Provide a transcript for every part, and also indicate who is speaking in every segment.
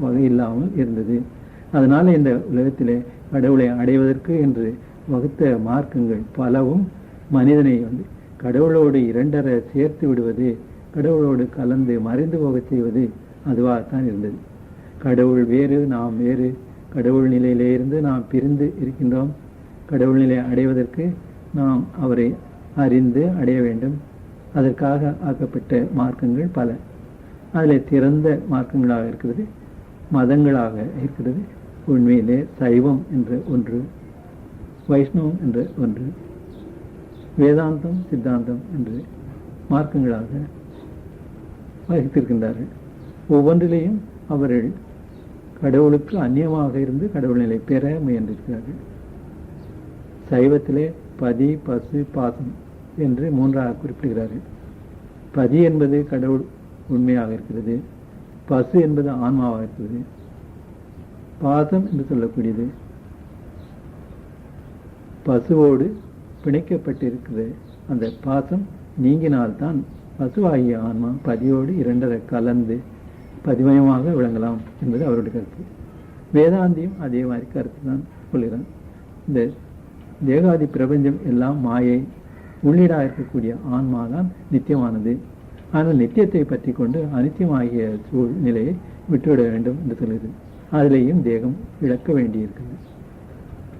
Speaker 1: வகை இல்லாமல் இருந்தது. அதனால இந்த உலகத்திலே கடவுளை அடைவதற்கு என்று வகுத்த மார்க்கங்கள் பலவும் மனிதனை வந்து கடவுளோடு இரண்டரை சேர்த்து விடுவது கடவுளோடு கலந்து மறைந்து போக செய்வது அதுவாகத்தான் இருந்தது. கடவுள் வேறு நாம் வேறு. கடவுள் நிலையிலே இருந்து நாம் பிரிந்து இருக்கின்றோம். கடவுள் நிலை அடைவதற்கு நாம் அவரை அறிந்து அடைய வேண்டும். அதற்காக ஆக்கப்பட்ட மார்க்கங்கள் பல. அதில் திறந்த மார்க்கங்களாக இருக்கிறது. மதங்களாக இருக்கிறது. உண்மையிலே சைவம் என்ற ஒன்று வைஷ்ணவம் என்ற ஒன்று வேதாந்தம் சித்தாந்தம் என்று மார்க்கங்களாக வகித்திருக்கின்றார்கள். ஒவ்வொன்றிலேயும் அவர்கள் கடவுளுக்கு அந்நியமாக இருந்து கடவுள் நிலை பெற முயன்றிருக்கிறார்கள். சைவத்திலே பதி பசு பாசம் என்று மூன்றாக குறிப்பிடுகிறார்கள். பதி என்பது கடவுள் உண்மையாக இருக்கிறது. பசு என்பது ஆன்மாவாக இருப்பது பாசம் என்று சொல்லக்கூடியது. பசுவோடு பிணைக்கப்பட்டிருக்கிறது. அந்த பாசம் நீங்கினால்தான் பசுவாகிய ஆன்மா பதியோடு இரண்டரை கலந்து பதிமயமாக விளங்கலாம் என்பது அவருடைய கருத்து. வேதாந்தியும் அதே மாதிரி கருத்து தான் சொல்கிறான் இந்த தேகாதி பிரபஞ்சம் எல்லாம் மாயை உள்ளீடாக இருக்கக்கூடிய ஆன்மா தான் நித்தியமானது. ஆனால் நித்தியத்தை பற்றி கொண்டு அனித்தியமாகிய சூழ்நிலையை விட்டுவிட வேண்டும் என்று சொல்லுது அதிலேயும் தேகம் இழக்க வேண்டியிருக்கிறது.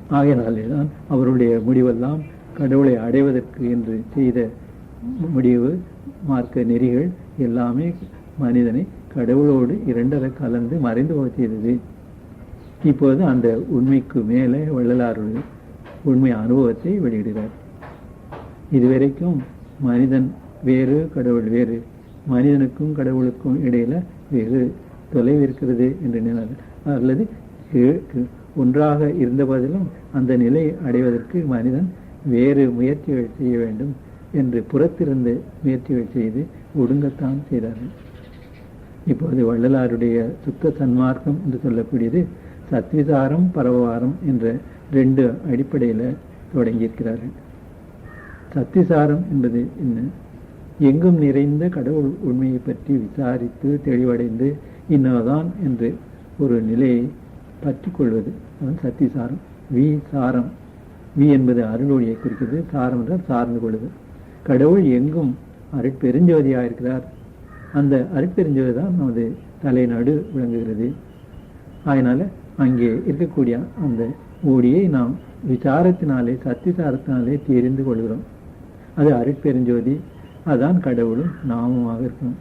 Speaker 1: ஆகையினாலே தான் அவருடைய முடிவெல்லாம் கடவுளை அடைவதற்கு என்று செய்த முடிவு மார்க்க நெறிகள் எல்லாமே மனிதனை கடவுளோடு இரண்டரை கலந்து மறைந்து போக செய்தது. இப்போது அந்த உண்மைக்கு மேலே வள்ளலாருடைய உண்மை அனுபவத்தை வெளியிடுகிறார். இதுவரைக்கும் மனிதன் வேறு கடவுள் வேறு. மனிதனுக்கும் கடவுளுக்கும் இடையில வெகு தொலைவு இருக்கிறது என்று நினைவு. அல்லது ஒன்றாக இருந்த போதிலும் அந்த நிலை அடைவதற்கு மனிதன் வேறு முயற்சிகள் செய்ய வேண்டும் என்று புறத்திருந்து முயற்சிகள் செய்து ஒடுங்கத்தான் செய்தார்கள். இப்போது வள்ளலாருடைய சுத்த சன்மார்க்கம் என்று சொல்லக்கூடியது சத்விசாரம் பரவாரம் என்ற ரெண்டு அடிப்படையில் தொடங்கியிருக்கிறார்கள். சத்திசாரம் என்பது என்ன? எங்கும் நிறைந்த கடவுள் உண்மையை பற்றி விசாரித்து தெளிவடைந்து இன்னதான் என்று ஒரு நிலையை பற்றி கொள்வது. அதுதான் சத்திசாரம் வி சாரம். வி என்பது அருளொழியை குறிக்கிறது. சாரம் என்றால் சார்ந்து கொள்வது. கடவுள் எங்கும் அருட்பெருஞ்சோதியாக இருக்கிறார். அந்த அருட்பெருஞ்சோதி தான் நமது தலைநடு விளங்குகிறது. அதனால் அங்கே இருக்கக்கூடிய அந்த ஒளியை நாம் விசாரத்தினாலே சத்திசாரத்தினாலே தெரிந்து கொள்கிறோம். அது அருட்பெருஞ்சோதி அதான் கடவுளும் நாமமாக இருக்கும்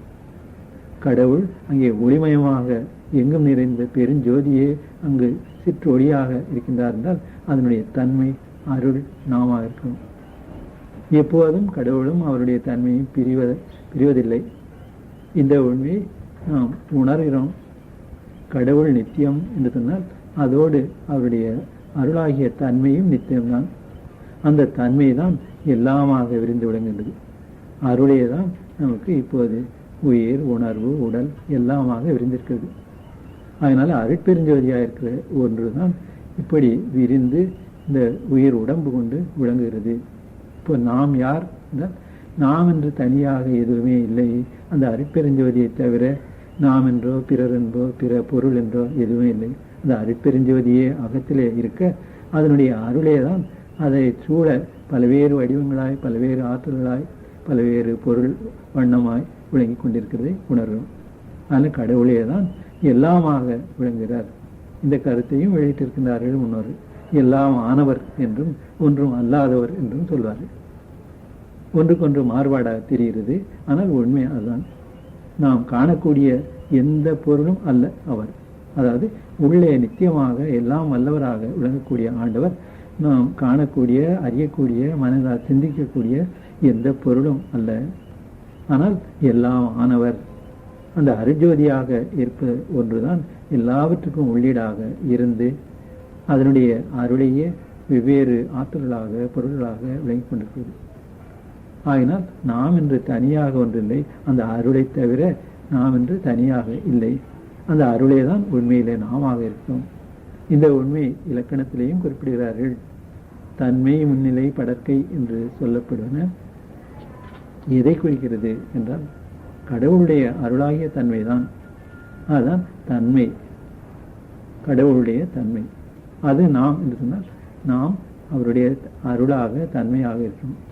Speaker 1: கடவுள் அங்கே ஒளிமயமாக எங்கும் நிறைந்த பெருஞ்சோதியே அங்கு சிற்றொளியாக இருக்கின்றார் என்றால் அதனுடைய தன்மை அருள் நாமாக இருக்கும் எப்போதும் கடவுளும் அவருடைய தன்மையும் பிரிவத பிரிவதில்லை. இந்த உண்மையை நாம் உணர்கிறோம். கடவுள் நித்தியம் என்று சொன்னால் அதோடு அவருடைய அருளாகிய தன்மையும் நித்தியம்தான். அந்த தன்மை தான் எல்லாமாக விரிந்து விளங்குகின்றது. அருளே தான் நமக்கு இப்போது உயிர் உணர்வு உடல் எல்லாமாக விரிந்திருக்கிறது. அதனால் அருட்பெருஞ்சோதியாக இருக்கிற ஒன்று தான் இப்படி விரிந்து இந்த உயிர் உடம்பு கொண்டு விளங்குகிறது. இப்போ நாம் யார் என்றால் நாம் என்று தனியாக எதுவுமே இல்லை. அந்த அருட்பெருஞ்சோதியை தவிர நாம் என்றோ பிறர் என்றோ பிற பொருள் என்றோ எதுவுமே இல்லை. அந்த அருட்பெருஞ்சோதியே அகத்திலே இருக்க அதனுடைய அருளே தான் அதை சூழ பல்வேறு வடிவங்களாய் பல்வேறு ஆற்றல்களாய் பல்வேறு பொருள் வண்ணமாய் விளங்கி கொண்டிருக்கிறதை உணர்கிறோம். அதனால் கடவுளே தான் எல்லாமாக விளங்குகிறார். இந்த கருத்தையும் வெளியிட்டிருக்கின்றார்கள் முன்னோர். எல்லாம் ஆனவர் என்றும் ஒன்றும் அல்லாதவர் என்றும் சொல்வார்கள். ஒன்றுக்கொன்று மாறுபாடாக தெரிகிறது ஆனால் உண்மை அதுதான். நாம் காணக்கூடிய எந்த பொருளும் அல்ல அவர். அதாவது உள்ளே நித்தியமாக எல்லாம் வல்லவராக விளங்கக்கூடிய ஆண்டவர் நாம் காணக்கூடிய அறியக்கூடிய மனதால் சிந்திக்கக்கூடிய எந்த பொருளும் அல்ல. ஆனால் எல்லாம் ஆனவர். அந்த அருஜோதியாக இருப்ப ஒன்றுதான் எல்லாவற்றுக்கும் உள்ளீடாக இருந்து அதனுடைய அருளையே வெவ்வேறு ஆற்றல்களாக பொருள்களாக விளங்கி கொண்டிருக்கிறது. ஆகினால் நாம் என்று தனியாக ஒன்றில்லை. அந்த அருளை தவிர நாம் என்று தனியாக இல்லை. அந்த அருளே தான் உண்மையிலே நாமாக இருக்கும். இந்த உண்மை இலக்கணத்திலேயும் குறிப்பிடுகிறார்கள். தன்மை முன்னிலை படற்கை என்று சொல்லப்படுவன எதை குறிக்கிறது என்றால் கடவுளுடைய அருளாகிய தன்மைதான் அதுதான் தன்மை. கடவுளுடைய தன்மை. அது நாம் என்று சொன்னால் நாம் அவருடைய அருளாக தன்மையாக இருக்கிறோம்.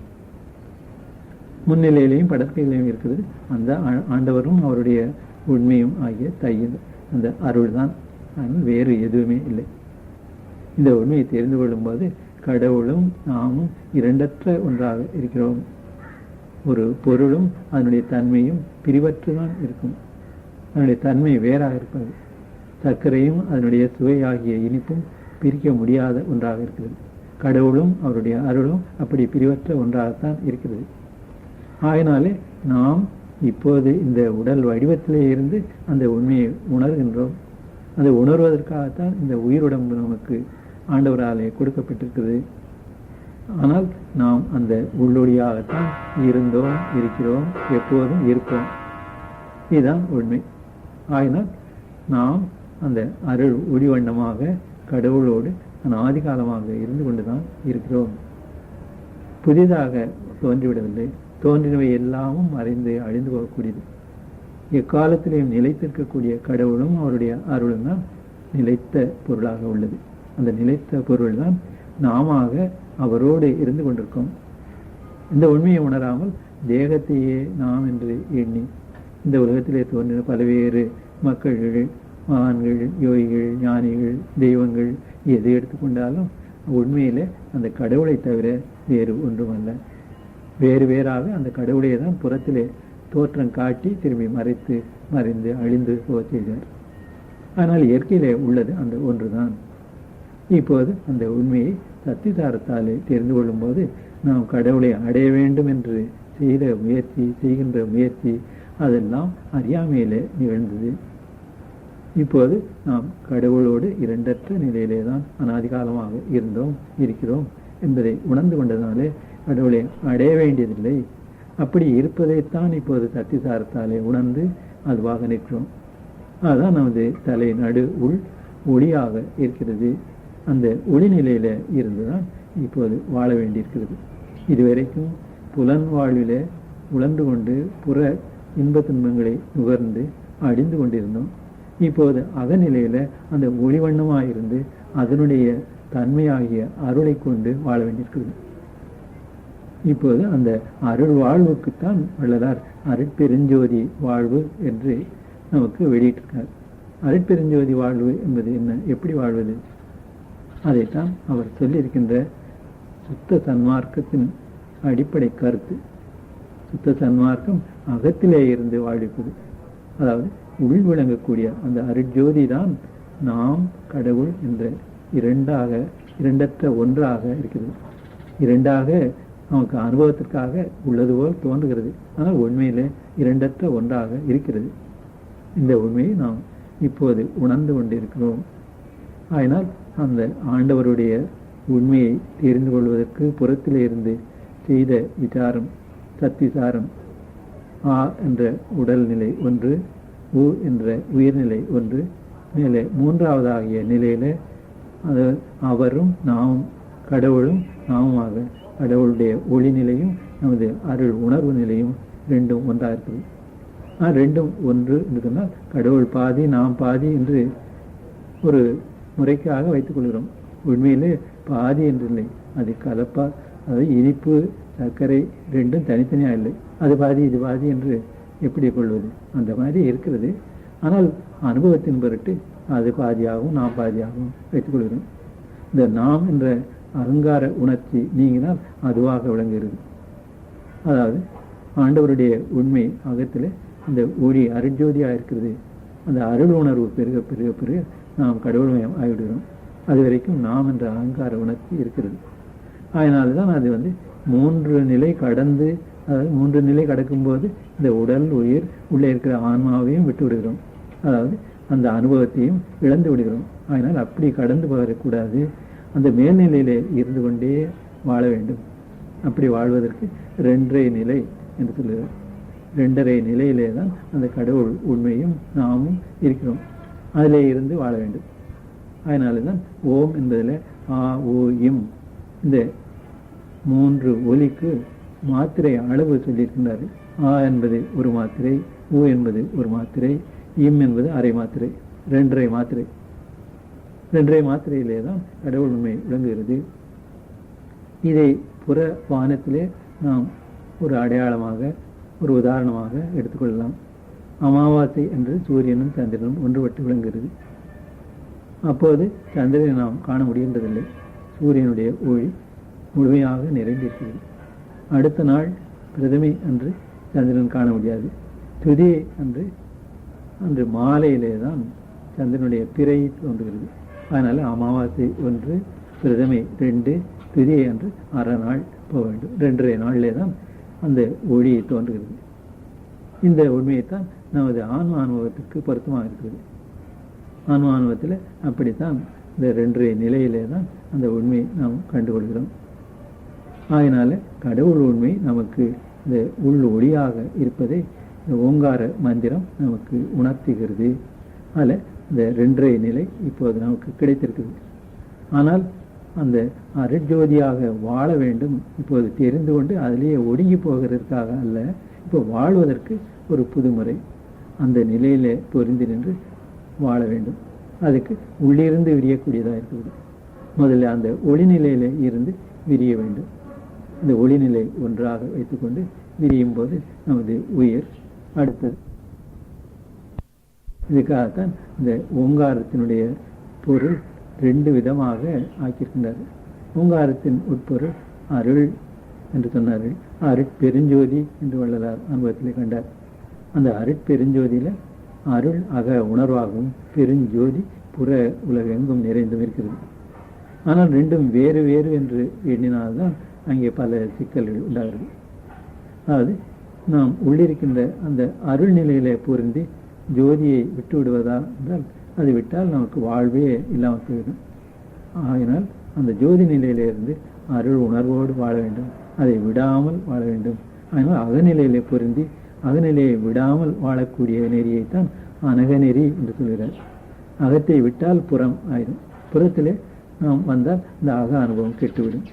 Speaker 1: முன்னிலையிலையும் படத்திலையும் இருக்கிறது அந்த ஆண்டவரும் அவருடைய உண்மையும் ஆகிய தையல் அந்த அருள் தான். ஆனால் வேறு எதுவுமே இல்லை. இந்த உண்மையை தெரிந்து கொள்ளும்போது கடவுளும் நாமும் இரண்டற்ற ஒன்றாக இருக்கிறோம். ஒரு பொருளும் அதனுடைய தன்மையும் பிரிவற்று தான் இருக்கும். அதனுடைய தன்மை வேறாக இருப்பது. சர்க்கரையும் அதனுடைய சுவை ஆகிய இனிப்பும் பிரிக்க முடியாத ஒன்றாக இருக்கிறது. கடவுளும் அவருடைய அருளும் அப்படி பிரிவற்ற ஒன்றாகத்தான் இருக்கிறது. ஆயினாலே நாம் இப்போது இந்த உடல் வடிவத்திலே இருந்து அந்த உண்மையை உணர்கின்றோம். அதை உணர்வதற்காகத்தான் இந்த உயிருடம்பு நமக்கு ஆண்டவராலே கொடுக்கப்பட்டிருக்கிறது. ஆனால் நாம் அந்த உள்ளொடியாகத்தான் இருந்தோம் இருக்கிறோம் எப்போதும் இருப்போம். இதுதான் உண்மை. ஆயினால் நாம் அந்த அருள் ஒடிவண்ணமாக கடவுளோடு ஆதிகாலமாக இருந்து கொண்டுதான் இருக்கிறோம். புதிதாக தோன்றிவிடவில்லை. தோன்றினவை எல்லாமும் மறைந்து அழிந்து போகக்கூடியது. எக்காலத்திலேயும் நிலைத்திருக்கக்கூடிய கடவுளும் அவருடைய அருளும் தான் நிலைத்த பொருளாக உள்ளது. அந்த நிலைத்த பொருள் தான் நாம அவரோடு இருந்து கொண்டிருக்கோம். இந்த உண்மையை உணராமல் தேகத்தையே நாம் என்று எண்ணி இந்த உலகத்திலே தோன்றின பல்வேறு மக்கள்கள் மகான்கள் யோகிகள் ஞானிகள் தெய்வங்கள் எது எடுத்துக்கொண்டாலும் உண்மையிலே அந்த கடவுளை தவிர வேறு ஒன்றுமல்ல. வேறு வேறாக அந்த கடவுளையே தான் புறத்திலே தோற்றம் காட்டி திரும்பி மறைத்து மறைந்து அழிந்து போக செய்தார். ஆனால் இயற்கையிலே உள்ளது அந்த ஒன்றுதான். இப்போது அந்த உண்மையை சத்திதாரத்தாலே தெரிந்து கொள்ளும்போது நாம் கடவுளை அடைய வேண்டும் என்று செய்த முயற்சி செய்கின்ற முயற்சி அதெல்லாம் அறியாமையிலே நிகழ்ந்தது. இப்போது நாம் கடவுளோடு இரண்டற்ற நிலையிலே தான் அனாதிகாலமாக இருந்தோம் இருக்கிறோம் என்பதை உணர்ந்து கொண்டதாலே கடவுளை அடைய வேண்டியதில்லை. அப்படி இருப்பதைத்தான் இப்போது சத்திசாரத்தாலே உணர்ந்து அதுவாக நிற்கிறோம். அதுதான் நமது தலை நடு உள் ஒளியாக இருக்கிறது. அந்த ஒளிநிலையில் இருந்து இருந்துதான் இப்போது வாழ வேண்டியிருக்கிறது. இதுவரைக்கும் புலன் வாழ்வில் உழந்து கொண்டு புற இன்ப துன்பங்களை நுகர்ந்து அடிந்து கொண்டிருந்தோம். இப்போது அகநிலையில அந்த ஒளிவண்ணமாக இருந்து அதனுடைய தன்மையாகிய அருளை கொண்டு வாழ வேண்டியிருக்கிறது. இப்போது அந்த அருள் வாழ்வுக்குத்தான் வள்ளலார் அருட்பெருஞ்சோதி வாழ்வு என்று நமக்கு வெளியிட்டிருக்கார். அருட்பெருஞ்சோதி வாழ்வு என்பது என்ன? எப்படி வாழ்வது? அதைத்தான் அவர் சொல்லியிருக்கின்ற சுத்த சன்மார்க்கத்தின் அடிப்படை கருத்து. சுத்த சன்மார்க்கம் அகத்திலே இருந்து வாழ்விப்பது. அதாவது உள் விளங்கக்கூடிய அந்த அருட்ஜோதி தான் நாம் கடவுள் என்ற இரண்டாக இரண்டற்ற ஒன்றாக இருக்கிறது. இரண்டாக நமக்கு அனுபவத்திற்காக உள்ளது போல் தோன்றுகிறது. ஆனால் உண்மையிலே இரண்டற்ற ஒன்றாக இருக்கிறது. இந்த உண்மையை நாம் இப்போது உணர்ந்து கொண்டிருக்கிறோம். ஆயினால் அந்த ஆண்டவருடைய உண்மையை தெரிந்து கொள்வதற்கு புறத்தில் இருந்து செய்த விசாரம் சத்திசாரம் ஆ என்ற உடல்நிலை ஒன்று உ என்ற உயிர்நிலை ஒன்று மேலே மூன்றாவதாகிய நிலையில் அது அவரும் நாமும் கடவுளும் நாமுமாக கடவுளுடைய ஒளி நிலையும் நமது அருள் உணர்வு நிலையும் ரெண்டும் ஒன்றாக இருக்குது ஆ ரெண்டும் ஒன்று என்று சொன்னால் கடவுள் பாதி நாம் பாதி என்று ஒரு முறைக்காக வைத்துக் கொள்கிறோம். உண்மையிலே பாதி என்று இல்லை அது கலப்பா அதாவது இனிப்பு சர்க்கரை ரெண்டும் தனித்தனியாக இல்லை. அது பாதி இது பாதி என்று எப்படி கொள்வது? அந்த மாதிரி இருக்கிறது. ஆனால் அனுபவத்தின் பொருட்டு அது பாதியாகவும் நாம் பாதியாகவும் வைத்துக் கொள்கிறோம். இந்த நாம் என்ற அகங்கார உணர்ச்சி நீங்கினால் அதுவாக விளங்குகிறது. அதாவது ஆண்டவருடைய உண்மை அகத்தில் இந்த ஒளி அருஜோதியாக இருக்கிறது. அந்த அருள் உணர்வு பெருக பெருக பெருக நாம் கடவுள்மயம் ஆகிவிடுகிறோம். அது வரைக்கும் நாம் என்ற அகங்கார உணர்ச்சி இருக்கிறது. அதனால தான் அது வந்து மூன்று நிலை கடந்து அதாவது மூன்று நிலை கடக்கும்போது இந்த உடல் உயிர் உள்ளே இருக்கிற ஆன்மாவையும் விட்டு விடுகிறோம். அதாவது அந்த அனுபவத்தையும் இழந்து விடுகிறோம். அதனால் அப்படி கடந்து போகக்கூடாது. அந்த மேல்நிலையிலே இருந்து கொண்டே வாழ வேண்டும். அப்படி வாழ்வதற்கு ரெண்டரை நிலை என்று சொல்லுகிறார் ரெண்டரை நிலையிலே தான் அந்த கடவுள் உண்மையும் நாமும் இருக்கிறோம். அதிலே இருந்து வாழ வேண்டும். அதனால தான் ஓம் என்பதில் ஆ ஓ இம். இந்த மூன்று ஒலிக்கு மாத்திரை அளவு சொல்லியிருக்கின்றார்கள். ஆ என்பது ஒரு மாத்திரை ஊ என்பது ஒரு மாத்திரை இம் என்பது அரை மாத்திரை ரெண்டரை மாத்திரை. ரெண்டரை மாத்திரையிலே தான் கடவுள் உண்மை விளங்குகிறது. இதை புற வானத்திலே நாம் ஒரு அடையாளமாக ஒரு உதாரணமாக எடுத்துக்கொள்ளலாம். அமாவாசை என்று சூரியனும் சந்திரனும் ஒன்றுபட்டு விளங்குகிறது. அப்போது சந்திரனை நாம் காண முடிகின்றதில்லை. சூரியனுடைய ஒளி முழுமையாக நிறைந்திருக்கிறது. அடுத்த நாள் பிரதமை அன்று சந்திரன் காண முடியாது. துதியை அன்று அன்று மாலையிலே தான் சந்திரனுடைய பிறை தோன்றுகிறது. அதனால் அமாவாசை ஒன்று பிரதமை ரெண்டு துதியை அன்று அரை நாள் போக வேண்டும். ரெண்டரை நாளிலே தான் அந்த ஒளி தோன்றுகிறது. இந்த உண்மையைத்தான் நமது ஆன்ம அனுபவத்துக்கு பொருத்தமாக இருக்குது. ஆன்ம அனுபவத்தில் அப்படித்தான் இந்த ரெண்டு நிலையிலே தான் அந்த உண்மையை நாம் கண்டுகொள்கிறோம். அதனால் கடவுள் உண்மை நமக்கு இந்த உள் ஒளியாக இருப்பதை இந்த ஓங்கார மந்திரம் நமக்கு உணர்த்துகிறது. அதில் இந்த ரெண்டரை நிலை இப்போது நமக்கு கிடைத்திருக்குது ஆனால் அந்த அருஜோதியாக வாழ வேண்டும் இப்போது தெரிந்து கொண்டு அதிலேயே ஒடுங்கி போகிறதுக்காக அல்ல இப்போ வாழ்வதற்கு ஒரு புதுமுறை. அந்த நிலையில் பொருந்தி நின்று வாழ வேண்டும். அதுக்கு உள்ளிருந்து விரியக்கூடியதாக இருக்குது முதல்ல அந்த ஒளிநிலையில இருந்து விரிய வேண்டும். இந்த ஒளிநிலை ஒன்றாக வைத்துக்கொண்டு விரியும் போது நமது உயிர் அடுத்தது. இதுக்காகத்தான் இந்த ஓங்காரத்தினுடைய பொருள் ரெண்டு விதமாக ஆக்கியிருக்கின்றார் ஓங்காரத்தின் உட்பொருள் அருள் என்று சொன்னார்கள். அருட்பெருஞ்சோதி என்று வள்ளலார் அனுபவத்திலே கண்டார். அந்த அருட்பெருஞ்சோதியில் அருள் அக உணர்வாகவும் பெருஞ்சோதி புற உலகெங்கும் நிறைந்தும் இருக்கிறது. ஆனால் ரெண்டும் வேறு வேறு என்று எண்ணினால்தான் அங்கே பல சிக்கல்கள் உண்டாகிறது அதாவது நாம் உள்ளிருக்கின்ற அந்த அருள் நிலையிலே பொருந்தி ஜோதியை விட்டு விடுவதா என்றால் அது விட்டால் நமக்கு வாழ்வே இல்லாமல் போயிடும். ஆகினால் அந்த ஜோதி நிலையிலிருந்து அருள் உணர்வோடு வாழ வேண்டும். அதை விடாமல் வாழ வேண்டும். அதனால் அகநிலையிலே பொருந்தி அகநிலையை விடாமல் வாழக்கூடிய நெறியைத்தான் அனகநெறி என்று சொல்கிறார். அகத்தை விட்டால் புறம் ஆயிடும் புறத்திலே நாம் வந்தால் இந்த அக அனுபவம் கெட்டுவிடும்.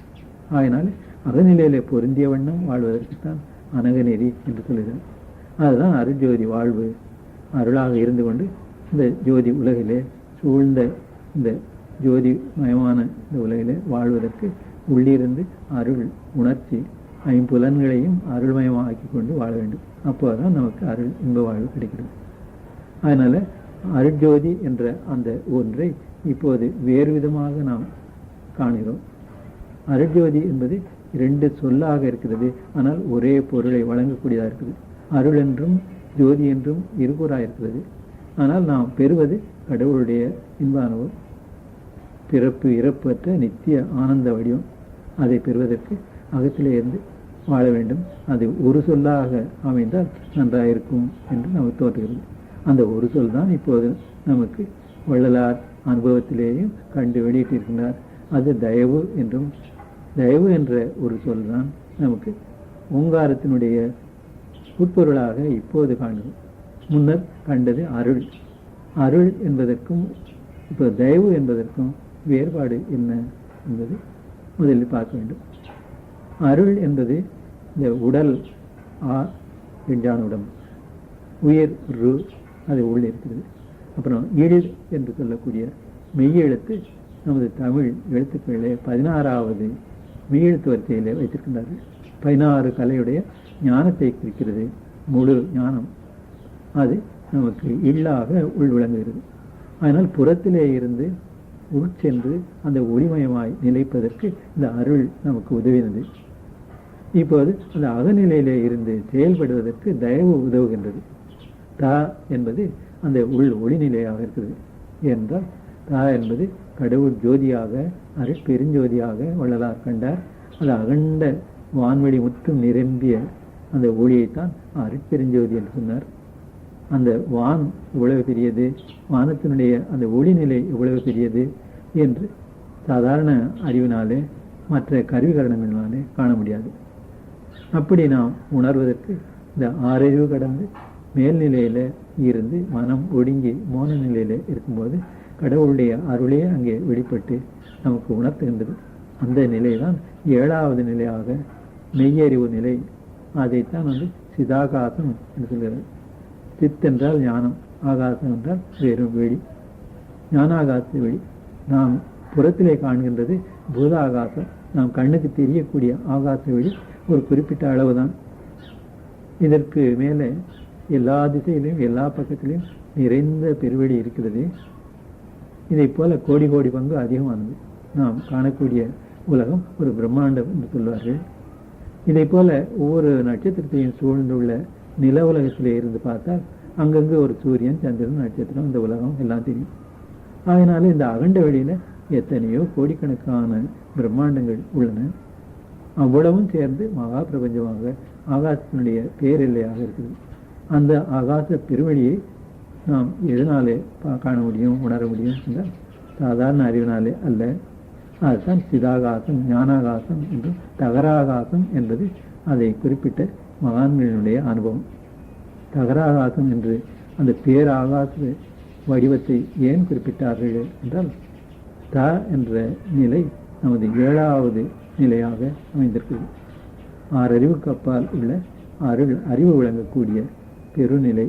Speaker 1: ஆயினால் அகநிலையிலே பொருந்திய வண்ணம் வாழ்வதற்குத்தான் அனகநெறி என்று சொல்கிறார். அதுதான் அருஜோதி வாழ்வு. அருளாக இருந்து கொண்டு இந்த ஜோதி உலகிலே சூழ்ந்த இந்த ஜோதி மயமான இந்த உலகிலே வாழ்வதற்கு உள்ளிருந்து அருள் உணர்ச்சி ஐம்புலன்களையும் அருள்மயமாக்கி கொண்டு வாழ வேண்டும். அப்போதான் நமக்கு அருள் இன்ப வாழ்வு கிடைக்கிறது. அதனால அருட்ஜோதி என்ற அந்த ஒன்றை இப்போது வேறு விதமாக நாம் காணுகிறோம். அருட்ஜோதி என்பது இரண்டு சொல்லாக இருக்கிறது. ஆனால் ஒரே பொருளை வழங்கக்கூடியதாக இருக்குது. அருள் என்றும் ஜோதி என்றும் இருபுறாக இருக்கிறது. ஆனால் நாம் பெறுவது கடவுளுடைய இன்ப அனுபவம் பிறப்பு இறப்பற்ற நித்திய ஆனந்த வடிவம். அதை பெறுவதற்கு அகத்திலே இருந்து வாழ வேண்டும். அது ஒரு சொல்லாக அமைந்தால் நன்றாக இருக்கும் என்று நமக்கு தோற்றுகிறது அந்த ஒரு சொல் தான் இப்போது நமக்கு வள்ளலார் அனுபவத்திலேயும் கண்டு வெளியிட்டிருக்கிறார் அது தயவு என்றும் தயவு என்ற ஒரு சொல் தான் நமக்கு ஓங்காரத்தினுடைய உட்பொருளாக இப்போது காணுது. முன்னர் கண்டது அருள். அருள் என்பதற்கும் இப்போ தயவு என்பதற்கும் வேறுபாடு என்ன என்பது முதலில் பார்க்க வேண்டும். அருள் என்பது இந்த உடல் ஆ எஞ்சான உடம்பு உயிர் ரு அது உள்ளே இருக்கிறது அப்புறம் இழில் என்று சொல்லக்கூடிய மெய்யெழுத்து நமது தமிழ் எழுத்துக்களிலே பதினாறாவது மெய்யெழுத்து வரிசையிலே வைத்திருக்கின்றார்கள். பதினாறு கலையுடைய ஞானத்தை குறிக்கிறது முழு ஞானம். அது நமக்கு இல்லாக உள் விளங்குகிறது. அதனால் புறத்திலே இருந்து உட்சென்று அந்த ஒளிமயமாய் நிலைப்பதற்கு இந்த அருள் நமக்கு உதவினது. இப்போது அந்த அகநிலையிலே இருந்து செயல்படுவதற்கு தயவு உதவுகின்றது. தா என்பது அந்த உள் ஒளிநிலையாக இருக்கிறது என்றால் தா என்பது கடவுள் ஜோதியாக அருள் பெருஞ்சோதியாக வள்ளலார் கண்டார். அது அகண்ட வான்வெளி முற்றும் நிரம்பிய அந்த ஒளியைத்தான் அருட்பெருஞ்சோதி என்று சொன்னார். அந்த வான் எவ்வளவு பெரியது வானத்தினுடைய அந்த ஒளிநிலை எவ்வளவு பெரியது என்று சாதாரண அறிவினாலே மற்ற கருவிகரணங்களினாலே காண முடியாது. அப்படி நாம் உணர்வதற்கு இந்த ஆறறிவு கடந்து மேல்நிலையில இருந்து மனம் ஒடுங்கி மோன நிலையில இருக்கும்போது கடவுளுடைய அருளே அங்கே வெளிப்பட்டு நமக்கு உணர்த்துகின்றது. அந்த நிலைதான் ஏழாவது நிலையாக மெய்யறிவு நிலை. அதைத்தான் வந்து சிதாகாசம் என்று சொல்கிறது. சித் என்றால் ஞானம் ஆகாசம் என்றால் வெறும் வெளி. ஞானாகாச வெளி. நாம் புறத்திலே காண்கின்றது பூதாகாசம். நாம் கண்ணுக்கு தெரியக்கூடிய ஆகாச வெளி. ஒரு குறிப்பிட்ட அளவு தான் இதற்கு மேலே எல்லா திசையிலும் எல்லா பக்கத்திலையும் நிறைந்த பெருவெளி இருக்கிறது. இதைப் போல கோடி கோடி பங்கு அதிகமானது. நாம் காணக்கூடிய உலகம் ஒரு பிரம்மாண்டம் என்று சொல்வார்கள். இதைப் போல ஒவ்வொரு நட்சத்திரத்தையும் சூழ்ந்துள்ள நில உலகத்திலே இருந்து பார்த்தால் அங்கங்கு ஒரு சூரியன் சந்திரன் நட்சத்திரம் இந்த உலகம் எல்லாம் தெரியும். அதனால இந்த அகண்ட வெளியில எத்தனையோ கோடிக்கணக்கான பிரம்மாண்டங்கள் உள்ளன. அவ்வளவும் சேர்ந்து மகா பிரபஞ்சமாக ஆகாசத்தினுடைய பேரெல்லையாக இருக்குது. அந்த ஆகாச பெருவெளியை நாம் எதனாலே பா- காண முடியும் உணர முடியும் என்றால் சாதாரண அறிவினாலே அல்ல. அதுதான் சிதாகாசம் ஞானாகாசம் என்றும் தகராகாசம் என்பது அதை குறிப்பிட்ட மகான்களினுடைய அனுபவம். தகராகாசம் என்று அந்த பேராகாச வடிவத்தை ஏன் குறிப்பிட்டார்கள் என்றால் த என்ற நிலை நமது ஏழாவது நிலையாக அமைந்திருக்கிறது ஆறறிவுக்கு அப்பால் உள்ள அருள் அறிவு விளங்கக்கூடிய பெருநிலை.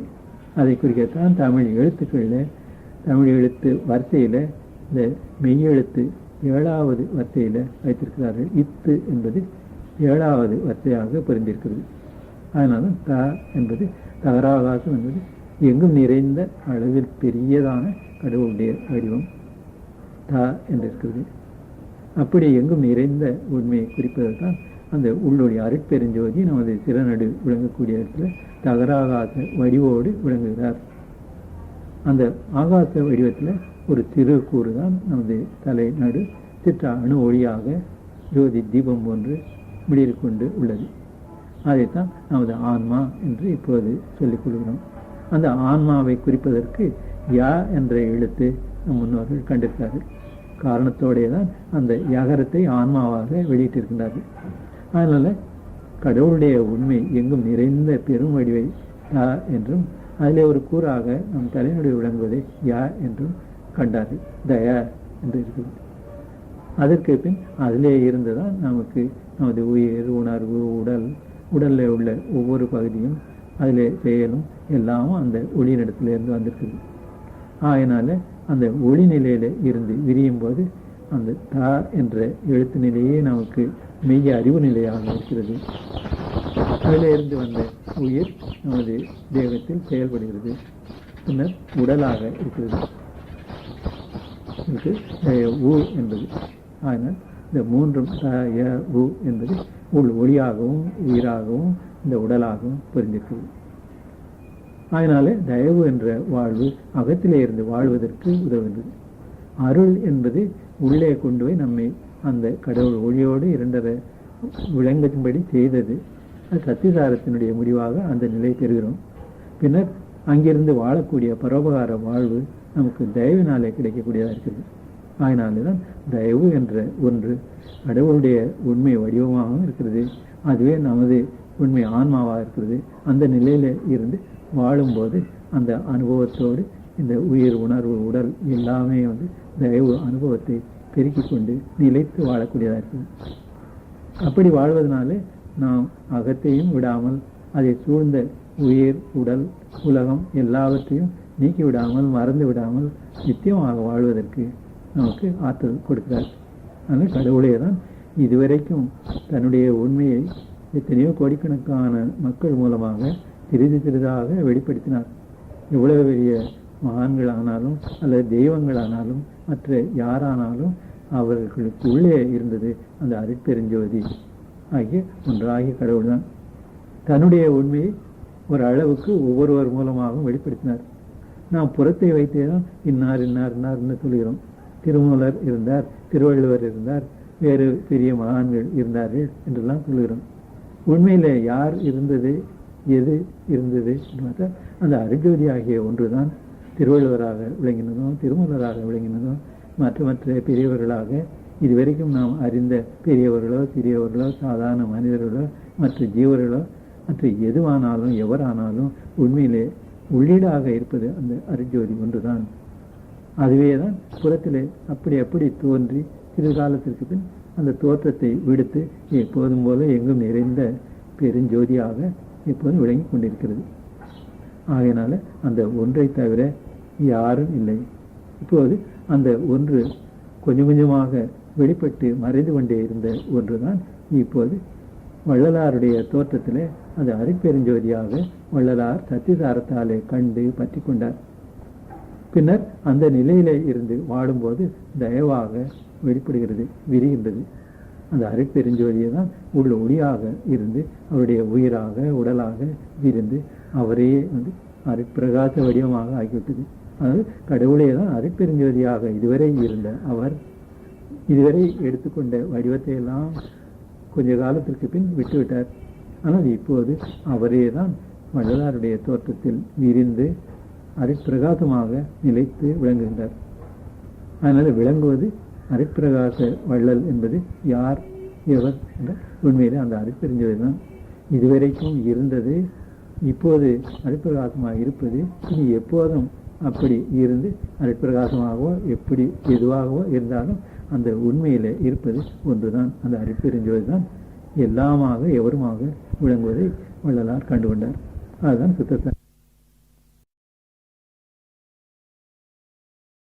Speaker 1: அதை குறிக்கத்தான் தமிழ் எழுத்துக்களில் தமிழ் எழுத்து வார்த்தையில் இந்த மெய்யெழுத்து ஏழாவது வார்த்தையில் வைத்திருக்கிறார்கள். இத்து என்பது ஏழாவது வார்த்தையாக பொருந்திருக்கிறது அதனால த என்பது தகராகாசம் என்பது எங்கும் நிறைந்த அளவில் பெரியதான கடவுளுடைய வடிவம் த என்று இருக்கிறது அப்படி எங்கும் நிறைந்த உண்மையை குறிப்பதற்கான் அந்த உள்ளொளி அருட்பெருஞ்சோதி நமது சிறநடு விளங்கக்கூடிய இடத்துல தகராகாச வடிவோடு விளங்குகிறார். அந்த ஆகாச வடிவத்தில் ஒரு சிறு கூறு தான் நமது தலை நடு சிற்ற அணு ஒளியாக ஜோதி தீபம் போன்று விடியல் கொண்டு உள்ளது. அதைத்தான் நமது ஆன்மா என்று இப்போது சொல்லிக் கொள்கிறோம். அந்த ஆன்மாவை குறிப்பதற்கு யா என்ற எழுத்து நம் முன்னோர்கள் கண்டிருக்கிறார்கள். காரணத்தோடே தான் அந்த யகரத்தை ஆன்மாவாக வெளியிட்டிருக்கின்றார்கள். அதனால் கடவுளுடைய உண்மை எங்கும் நிறைந்த பெரும் வடிவை யா என்றும் அதிலே ஒரு கூறாக நம் தலைநுடைய விளங்குவதை யா என்றும் கண்டார்கள். தயா என்று இருக்கிறது. அதற்கு பின் அதிலே இருந்துதான் நமக்கு நமது உயிர் உணர்வு உடல் உடலில் உள்ள ஒவ்வொரு பகுதியும் அதிலே செயலும் எல்லாமும் அந்த ஒளியினிடத்திலிருந்து வந்திருக்குது ஆயினால அந்த ஒளி நிலையில இருந்து விரியும் போது அந்த தா என்ற எழுத்து நிலையே நமக்கு மெய்ய அறிவு நிலையாக இருக்கிறது அதிலிருந்து வந்த உயிர் நமது தேகத்தில் செயல்படுகிறது. பின்னர் உடலாக இருக்கிறது. ஊ என்பது. ஆனால் இந்த மூன்றும் த, உ என்பது உள் ஒளியாகவும் உயிராகவும் இந்த உடலாகவும் புரிஞ்சிருக்கிறது அதனால தயவு என்ற வாழ்வு அகத்திலே இருந்து வாழ்வதற்கு உதவுகிறது அருள் என்பது உள்ளே கொண்டு போய் நம்மை அந்த கடவுள் ஒளியோடு இரண்டரை விளங்கும்படி செய்தது. அது சத்தியசாரத்தினுடைய முடிவாக அந்த நிலை பெறுகிறோம். பின்னர் அங்கிருந்து வாழக்கூடிய பரோபகார வாழ்வு நமக்கு தயவினாலே கிடைக்கக்கூடியதாக இருக்கிறது. அதனாலே தான் தயவு என்ற ஒன்று கடவுளுடைய உண்மை வடிவமாகவும் இருக்கிறது. அதுவே நமது உண்மை ஆன்மாவாக இருக்கிறது. அந்த நிலையில இருந்து வாழும்போது அந்த அனுபவத்தோடு இந்த உயிர் உணர்வு உடல் எல்லாமே வந்து தயவு அனுபவத்தை பெருக்கிக் கொண்டு நிலைத்து வாழக்கூடியதாக இருக்குது அப்படி வாழ்வதனாலே நாம் அகத்தையும் விடாமல் அதை சூழ்ந்த உயிர் உடல் உலகம் எல்லாவற்றையும் நீக்கி விடாமல் மறந்து விடாமல் நித்தியமாக வாழ்வதற்கு நமக்கு ஆற்றல் கொடுக்கிறார். ஆனால் கடவுளே தான் இதுவரைக்கும் தன்னுடைய உண்மையை எத்தனையோ கோடிக்கணக்கான மக்கள் மூலமாக சிறிது சிறிதாக வெளிப்படுத்தினார். எவ்வளவு பெரிய மகான்களானாலும் அல்லது தெய்வங்களானாலும் மற்ற யாரானாலும் அவர்களுக்கு உள்ளே இருந்தது அந்த அருட்பெருஞ்சோதி. ஆகிய ஒன்றாகிய கடவுள் தான் தன்னுடைய உண்மையை ஒரு அளவுக்கு ஒவ்வொருவர் மூலமாகவும் வெளிப்படுத்தினார். நாம் புறத்தை வைத்தே தான் இன்னார் இன்னார் இன்னார்னு சொல்கிறோம். திருமூலர் இருந்தார் திருவள்ளுவர் இருந்தார் வேறு பெரிய மகான்கள் இருந்தார்கள் என்றெல்லாம் சொல்கிறோம். உண்மையில் யார் இருந்தது எது இருந்தது என்று பார்த்தா அந்த அருஜோதி ஆகிய ஒன்றுதான் திருவள்ளுவராக விளங்கினதும் திருமூலராக விளங்கினதும் மற்ற மற்ற பெரியவர்களாக இதுவரைக்கும் நாம் அறிந்த பெரியவர்களோ சிறியவர்களோ சாதாரண மனிதர்களோ மற்ற ஜீவர்களோ மற்ற எதுவானாலும் எவரானாலும் உண்மையிலே உள்ளீடாக இருப்பது அந்த அருஜோதி ஒன்றுதான். அதுவே தான் புறத்திலே அப்படி அப்படி தோன்றி சிறு காலத்திற்கு பின் அந்த தோற்றத்தை விடுத்து எப்போதும் போல எங்கும் நிறைந்த பெருஞ்சோதியாக இப்போது விளங்கி கொண்டிருக்கிறது. ஆகையினால அந்த ஒன்றை தவிர யாரும் இல்லை. இப்போது அந்த ஒன்று கொஞ்சம் கொஞ்சமாக வெளிப்பட்டு மறைந்து கொண்டே இருந்த ஒன்றுதான் இப்போது வள்ளலாருடைய தோற்றத்திலே அது அரிப்பெருஞ்சோதியாக வள்ளலார் சத்தியசாரத்தாலே கண்டு பற்றி கொண்டார். பின்னர் அந்த நிலையிலே இருந்து வாடும்போது தயவாக வெளிப்படுகிறது விரிகின்றது. அந்த அருட்பெருஞ்சோதியை தான் உள்ள ஒளியாக இருந்து அவருடைய உயிராக உடலாக விரிந்து அவரே வந்து அருட்பிரகாச வடிவமாக ஆகிவிட்டது. அதாவது கடவுளே தான் அருட்பெருஞ்சோதியாக இதுவரை இருந்த அவர் இதுவரை எடுத்துக்கொண்ட வடிவத்தை எல்லாம் கொஞ்ச காலத்திற்கு பின் விட்டுவிட்டார். ஆனால் இப்போது அவரே தான் வள்ளலாருடைய தோற்றத்தில் விரிந்து அருட்பிரகாசமாக நிலைத்து விளங்குகின்றார். அதனால் விளங்குவது அரிப்பிரகாச வள்ளல் என்பது யார் எவர் என்ற உண்மையில் அந்த அருட்பெருஞ்சோதி தான் இதுவரைக்கும் இருந்தது இப்போது அரிப்பிரகாசமாக இருப்பது இனி எப்போதும் அப்படி இருந்து அரிப்பிரகாசமாகவோ எப்படி எதுவாகவோ இருந்தாலும் அந்த உண்மையில் இருப்பது ஒன்றுதான். அந்த அருட்பெருஞ்சோதி தான் எல்லாமாக எவருமாக விளங்குவதை வள்ளலார் கண்டுகொண்டார். அதுதான் சுத்தத்தை